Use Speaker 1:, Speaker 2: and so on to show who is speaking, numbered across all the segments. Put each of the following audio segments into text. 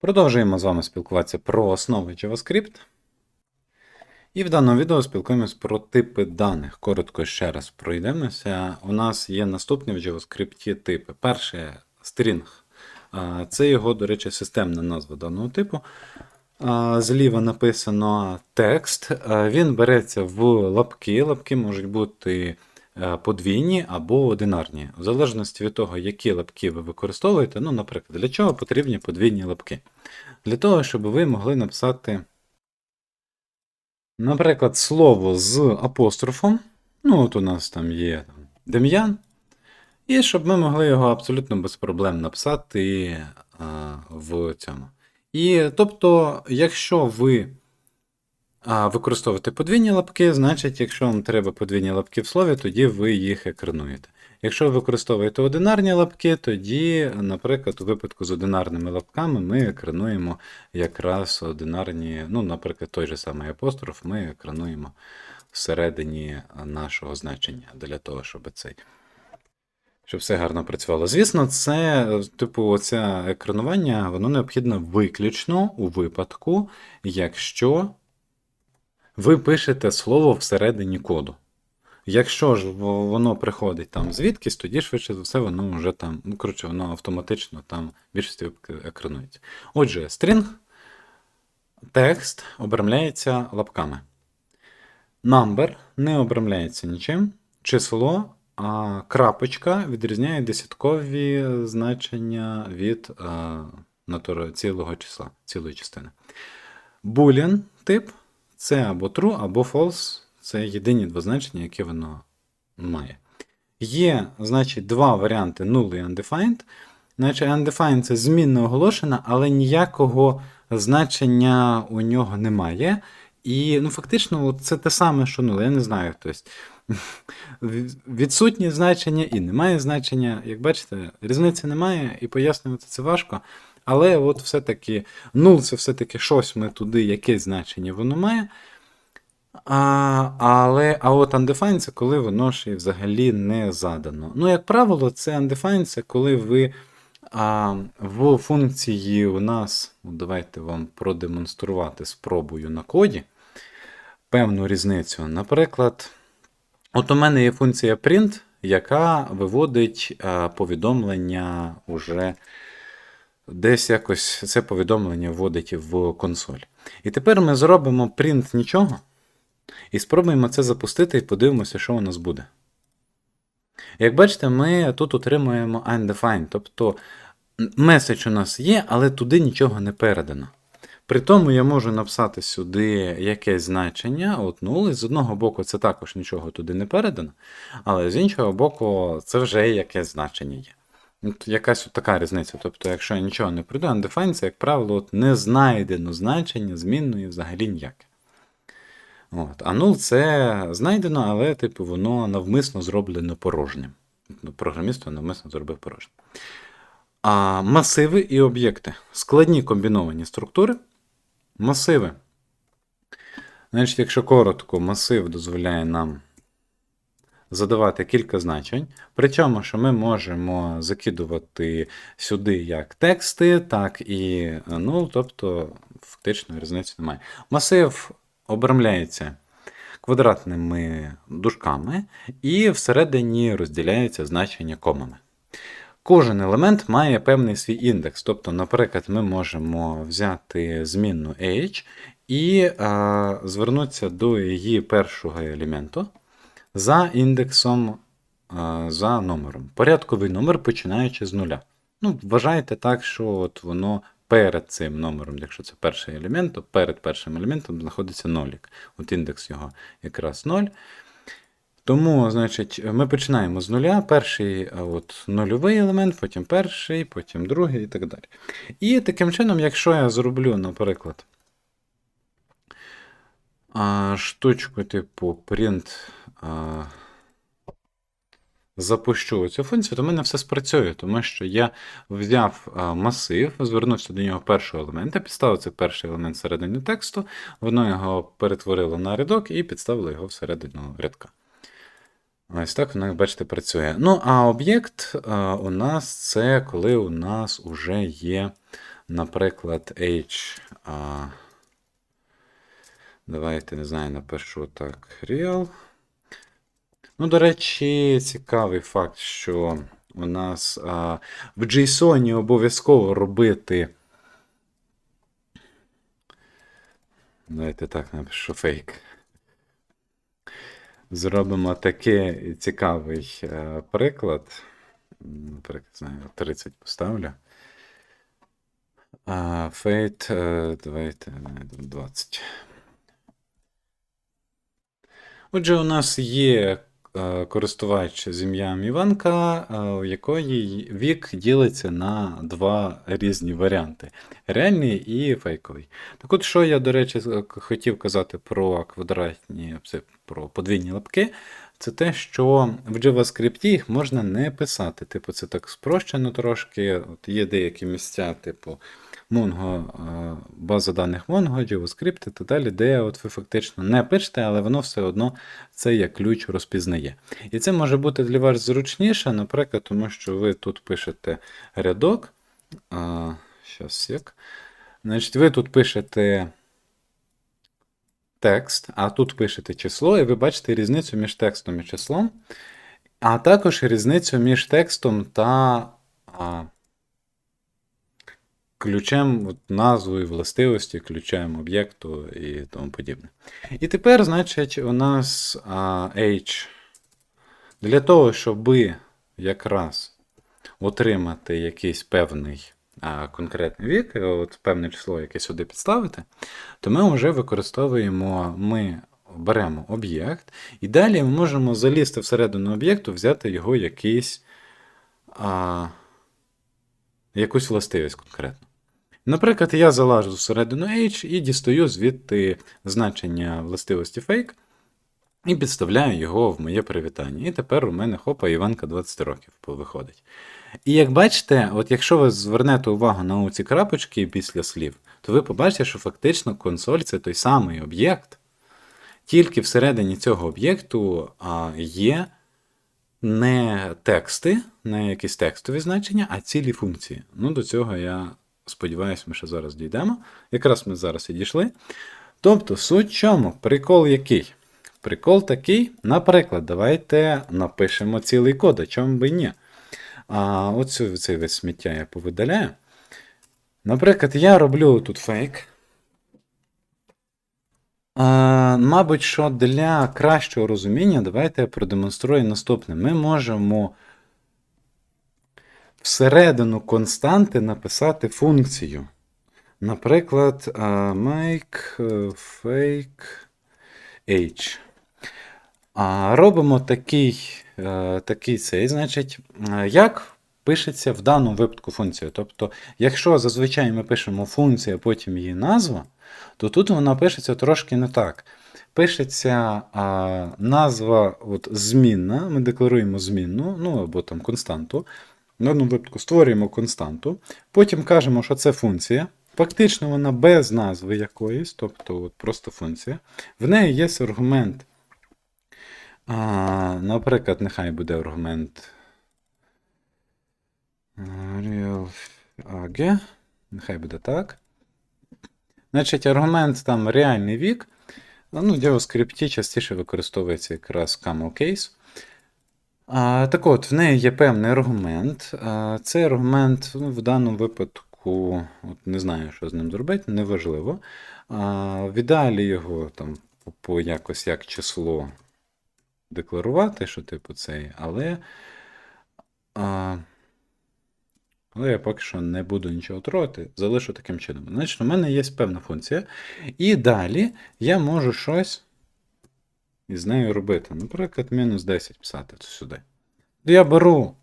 Speaker 1: Продовжуємо з вами спілкуватися про основи JavaScript. І в даному відео спілкуємось про типи даних. Коротко ще раз пройдемося. У нас є наступні в JavaScript типи. Перше string. Це його, до речі, системна назва даного типу. Зліва написано текст. Він береться в лапки. Лапки можуть бути подвійні або одинарні. В залежності від того, які лапки ви використовуєте. Ну, наприклад, для чого потрібні подвійні лапки? Для того, щоб ви могли написати, наприклад, слово з апострофом. Ну, от у нас там є Дем'ян. І щоб ми могли його абсолютно без проблем написати а, в цьому. І тобто, якщо ви а, використовуєте подвійні лапки, значить, якщо вам треба подвійні лапки в слові, тоді ви їх екрануєте. Якщо ви використовуєте одинарні лапки, тоді, наприклад, у випадку з одинарними лапками ми екрануємо якраз одинарні, ну, наприклад, той же самий апостроф, ми екрануємо всередині нашого значення для того, щоб цей. Щоб все гарно працювало. Звісно, це, типу, це екранування, воно необхідно виключно у випадку, якщо ви пишете слово всередині коду. Якщо ж воно приходить там звідкись, тоді швидше за все воно вже там, ну коротше, воно автоматично там більшості екранується. Отже, string, текст обрамляється лапками. Number не обрамляється нічим. Число, а крапочка відрізняє десяткові значення від а, натура- цілого числа, цілої частини. Boolean тип це або true, або false. Це єдині два значення, які воно має. Є, значить, два варіанти null і undefined. Значить, undefined це змінно оголошена, але ніякого значення у нього немає. І ну, фактично, це те саме, що null. Я не знаю. Тобто, відсутні значення і немає значення. Як бачите, різниці немає, і пояснювати це важко. Але от все-таки null це все-таки щось ми туди, якесь значення воно має. А, але, а от undefined це коли воно ще взагалі не задано. Ну, як правило, це undefined це коли ви а, в функції у нас, ну, давайте вам продемонструвати спробую на коді певну різницю. Наприклад, от у мене є функція print, яка виводить повідомлення уже десь якось це повідомлення вводить в консоль. І тепер ми зробимо print нічого. І спробуємо це запустити і подивимося, що у нас буде. Як бачите, ми тут отримуємо undefined, тобто меседж у нас є, але туди нічого не передано. При тому я можу написати сюди якесь значення, от 0, і з одного боку це також нічого туди не передано, але з іншого боку, це вже якесь значення є. Якась от така різниця. Тобто, якщо я нічого не прийду, undefined це, як правило, от не знайдено значення змінної взагалі ніяке. От. А null це знайдено, але типу, воно навмисно зроблено порожнім. Ну, Програміст навмисно зробив порожнім. А масиви і об'єкти. Складні комбіновані структури. Масиви. Значить, якщо коротко, масив дозволяє нам задавати кілька значень. Причому, що ми можемо закидувати сюди як тексти, так і null, тобто фактично різниці немає. Масив обрамляється квадратними дужками, і всередині розділяється значення комами. Кожен елемент має певний свій індекс. Тобто, наприклад, ми можемо взяти змінну age і а, звернутися до її першого елементу за індексом за номером. Порядковий номер починаючи з нуля. Ну, Вважайте так, що от воно перед цим номером, якщо це перший елемент, то перед першим елементом знаходиться нолік. От індекс його якраз 0. Тому, значить, ми починаємо з нуля. Перший от, нульовий елемент, потім перший, потім другий і так далі. І таким чином, якщо я зроблю, наприклад, штучку типу print. А, запущу цю функцію, то в мене все спрацює, тому що я взяв масив, звернувся до нього першого елемента, підставив цей перший елемент всередині тексту, воно його перетворило на рядок і підставило його всередину рядка. Ось так воно, бачите, працює. Ну, а об'єкт у нас це коли у нас вже є наприклад, H. А, давайте, не знаю, напишу так. Real. Ну, до речі, цікавий факт, що у нас а, в JSON обов'язково робити. Давайте так напишу фейк. Зробимо такий цікавий е, приклад. Наприклад, знаю, 30 поставлю. А, Фейт, е, давайте 20. Отже, у нас є користувач з ім'ям Іванка, е, у якої вік ділиться на два різні варіанти: реальний і фейковий. Так от, що я, до речі, хотів казати про квадратні, про подвійні лапки, це те, що в JavaScript їх можна не писати. Типу, це так спрощено трошки. От є деякі місця, типу Mongo, е, база даних Mongo, JavaScript і так далі, де от ви фактично не пишете, але воно все одно це як ключ розпізнає. І це може бути для вас зручніше, наприклад, тому що ви тут пишете рядок. А, щас, як. Значить, ви тут пишете текст, а тут пишете число, і ви бачите різницю між текстом і числом, а також різницю між текстом та а, ключем, от, назвою, властивості, ключем об'єкту і тому подібне. І тепер, значить, у нас а, H. Для того, щоб якраз отримати якийсь певний а, конкретний вік, от певне число, яке сюди підставити, то ми вже використовуємо, ми беремо об'єкт, і далі ми можемо залізти всередину об'єкту, взяти його якийсь, а, якусь властивість конкретну. Наприклад, я залажу всередину H і дістаю звідти значення властивості fake і підставляю його в моє привітання. І тепер у мене хопа Іванка 20 років виходить. І як бачите, от якщо ви звернете увагу на ці крапочки після слів, то ви побачите, що фактично консоль це той самий об'єкт, тільки всередині цього об'єкту є не тексти, не якісь текстові значення, а цілі функції. Ну, до цього я сподіваюся, ми ще зараз дійдемо. Якраз ми зараз і дійшли. Тобто, суть чому? Прикол який? Прикол такий, наприклад, давайте напишемо цілий код, а чому би ні. А оцю цей весь сміття я повидаляю. Наприклад, я роблю тут фейк. Мабуть, що для кращого розуміння, давайте я продемонструю наступне. Ми можемо всередину константи написати функцію. Наприклад, make е, fake h. Робимо такий, е, такий цей, значить, е, як пишеться в даному випадку функція. Тобто, якщо зазвичай ми пишемо функція, потім її назва, то тут вона пишеться трошки не так. Пишеться а, назва от, змінна, ми декларуємо змінну, ну або там константу. В даному випадку створюємо константу, потім кажемо, що це функція. Фактично вона без назви якоїсь, тобто от просто функція. В неї є аргумент. А, наприклад, нехай буде аргумент real. Нехай буде так. Значить, аргумент там реальний вік. Ну, в JavaScript частіше використовується якраз camel case. А, так от, в неї є певний аргумент. А, цей аргумент ну, в даному випадку, от не знаю, що з ним зробити, неважливо. А, в ідеалі його там по, по якось як число декларувати, що типу цей, але. А, але я поки що не буду нічого трогати, залишу таким чином. Значить, у мене є певна функція. І далі я можу щось із нею робити. Наприклад, мінус 10 писати сюди. Я беру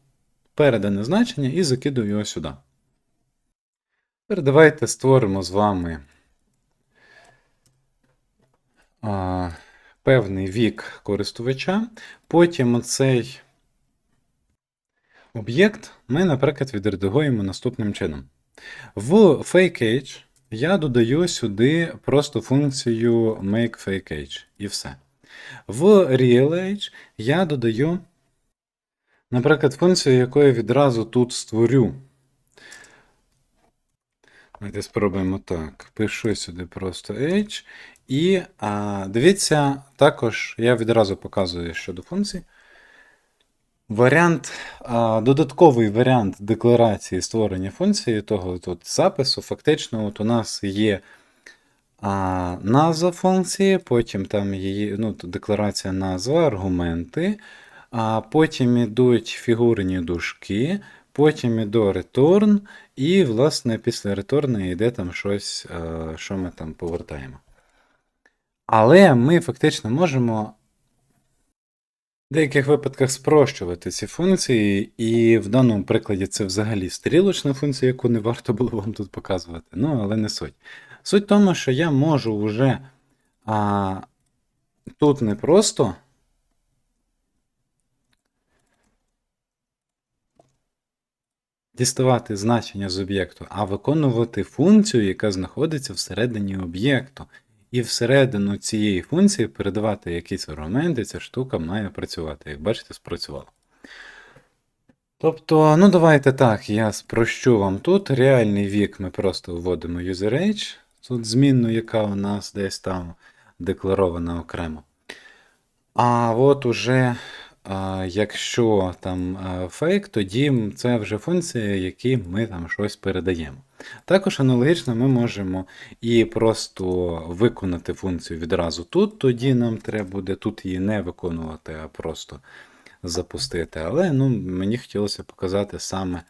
Speaker 1: передане значення і закидую його сюди. Тепер давайте створимо з вами а, певний вік користувача. Потім оцей об'єкт ми, наприклад, відредагуємо наступним чином. В fakeAge я додаю сюди просто функцію makeFakeAge і все. В RealAge я додаю, наприклад, функцію, яку я відразу тут створю. Давайте спробуємо так. Пишу сюди просто H. І а, дивіться, також я відразу показую щодо функцій. Варіант, додатковий варіант декларації створення функції того тут запису, фактично, от у нас є назва функції, потім там її ну, декларація назва, аргументи, а потім ідуть фігурні дужки, потім іде return, і, власне, після return йде там щось, що ми там повертаємо. Але ми фактично можемо в деяких випадках спрощувати ці функції, і в даному прикладі це взагалі стрілочна функція, яку не варто було вам тут показувати. Ну, але не суть. Суть в тому, що я можу вже а, тут не просто діставати значення з об'єкту, а виконувати функцію, яка знаходиться всередині об'єкту. І всередину цієї функції передавати якісь аргументи, ця штука має працювати. Як бачите, спрацювало. Тобто, ну давайте так, я спрощу вам тут. Реальний вік ми просто вводимо userAge, тут змінну, яка у нас десь там декларована окремо. А от уже, якщо там фейк, тоді це вже функції, які ми там щось передаємо. Також аналогічно ми можемо і просто виконати функцію відразу тут, тоді нам треба буде тут її не виконувати, а просто запустити. Але ну, мені хотілося показати саме,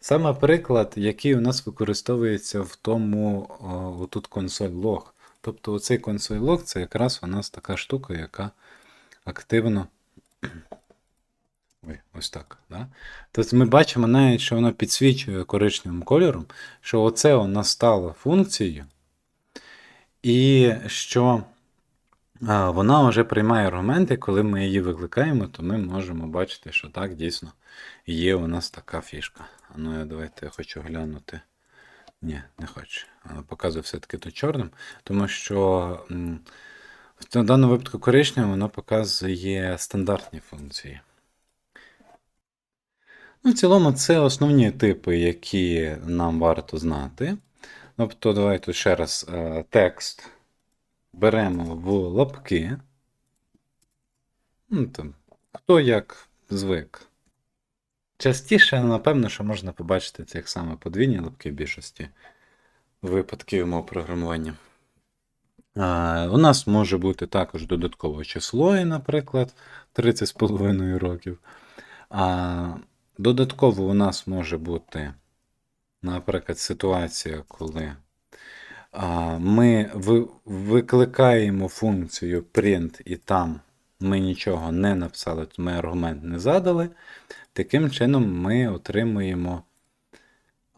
Speaker 1: саме приклад, який у нас використовується в тому о, отут консоль лог. Тобто оцей консоль лог це якраз у нас така штука, яка активно. Ой, ось так. Да? Тобто ми бачимо навіть, що воно підсвічує коричневим кольором, що оце нас стало функцією, і що вона вже приймає аргументи, коли ми її викликаємо, то ми можемо бачити, що так дійсно є у нас така фішка. Ну я давайте я хочу глянути. Ні, не хочу. Показую все-таки тут чорним, тому що в даному випадку коричневим воно показує стандартні функції. Ну, в цілому, це основні типи, які нам варто знати. Тобто, давайте ще раз е, текст беремо в лапки. Ну, там, хто як звик. Частіше, напевно, що можна побачити як саме подвійні лапки в більшості випадків мов програмування. У нас може бути також додаткове число, і, наприклад, 30,5 років. А, додатково у нас може бути, наприклад, ситуація, коли ми викликаємо функцію print, і там ми нічого не написали, ми аргумент не задали. Таким чином ми отримуємо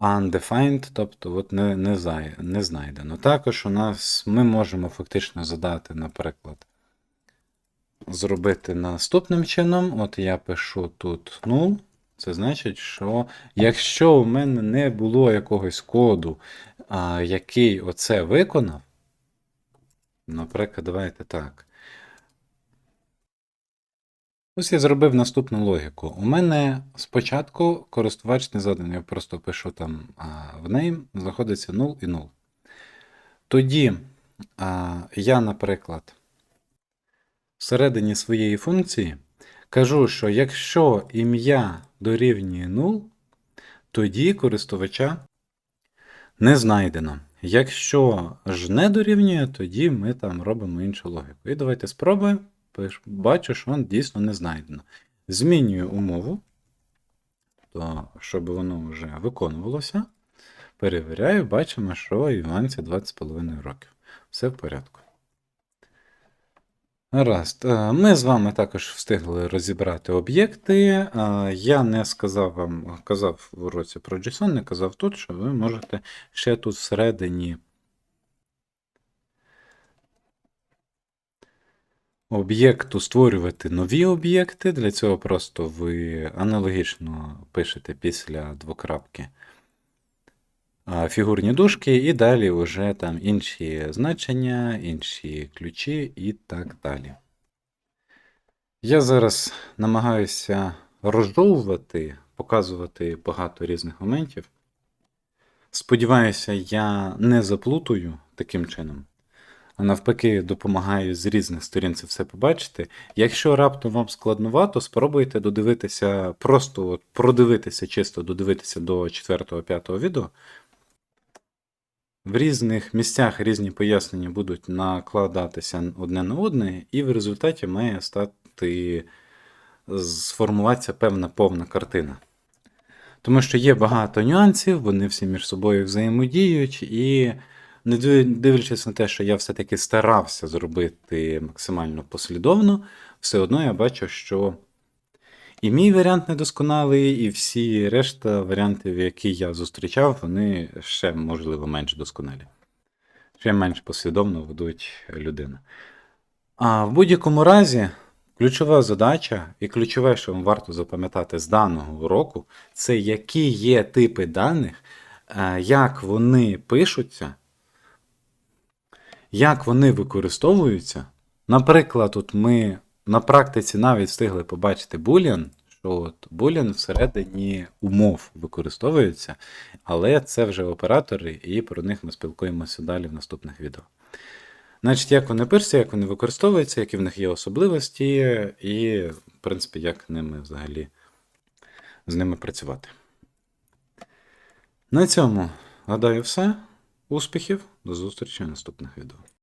Speaker 1: undefined, тобто от не, не, зай- не знайдено. Також у нас ми можемо фактично задати, наприклад, зробити наступним чином. От я пишу тут null. Це значить, що якщо у мене не було якогось коду, а, який оце виконав, наприклад, давайте так. Ось я зробив наступну логіку. У мене спочатку користувач не заданий, я просто пишу там в name, знаходиться 0 і 0. Тоді а, я, наприклад, всередині своєї функції кажу, що якщо ім'я дорівнює 0, тоді користувача не знайдено. Якщо ж не дорівнює, тоді ми там робимо іншу логіку. І давайте спробуємо. Бачу, що він дійсно не знайдено. Змінюю умову, то, щоб воно вже виконувалося. Перевіряю, бачимо, що Іванці 20,5 років. Все в порядку. Гаразд. Е, Ми з вами також встигли розібрати об'єкти. Е, Я не сказав вам, казав в уроці про JSON, не казав тут, що ви можете ще тут всередині об'єкту створювати нові об'єкти. Для цього просто ви аналогічно пишете після двокрапки фігурні дужки, і далі вже там інші значення, інші ключі і так далі. Я зараз намагаюся розжовувати, показувати багато різних моментів. Сподіваюся, я не заплутую таким чином, а навпаки, допомагаю з різних сторін це все побачити. Якщо раптом вам складнувато, спробуйте додивитися, просто от продивитися, чисто додивитися до 4-5 відео. В різних місцях різні пояснення будуть накладатися одне на одне, і в результаті має стати сформуватися певна повна картина. Тому що є багато нюансів, вони всі між собою взаємодіють, і не дивлячись на те, що я все-таки старався зробити максимально послідовно, все одно я бачу, що і мій варіант недосконалий, і всі решта варіантів, які я зустрічав, вони ще, можливо, менш досконалі. Ще менш послідовно ведуть людину. А в будь-якому разі, ключова задача і ключове, що вам варто запам'ятати з даного уроку, це які є типи даних, е, як вони пишуться, як вони використовуються. Наприклад, от ми на практиці навіть встигли побачити Boolean, що от Boolean всередині умов використовується, але це вже оператори, і про них ми спілкуємося далі в наступних відео. Значить, як вони пишуться, як вони використовуються, які в них є особливості, і, в принципі, як ними взагалі з ними працювати. На цьому, гадаю, все. Успіхів, до зустрічі в наступних відео.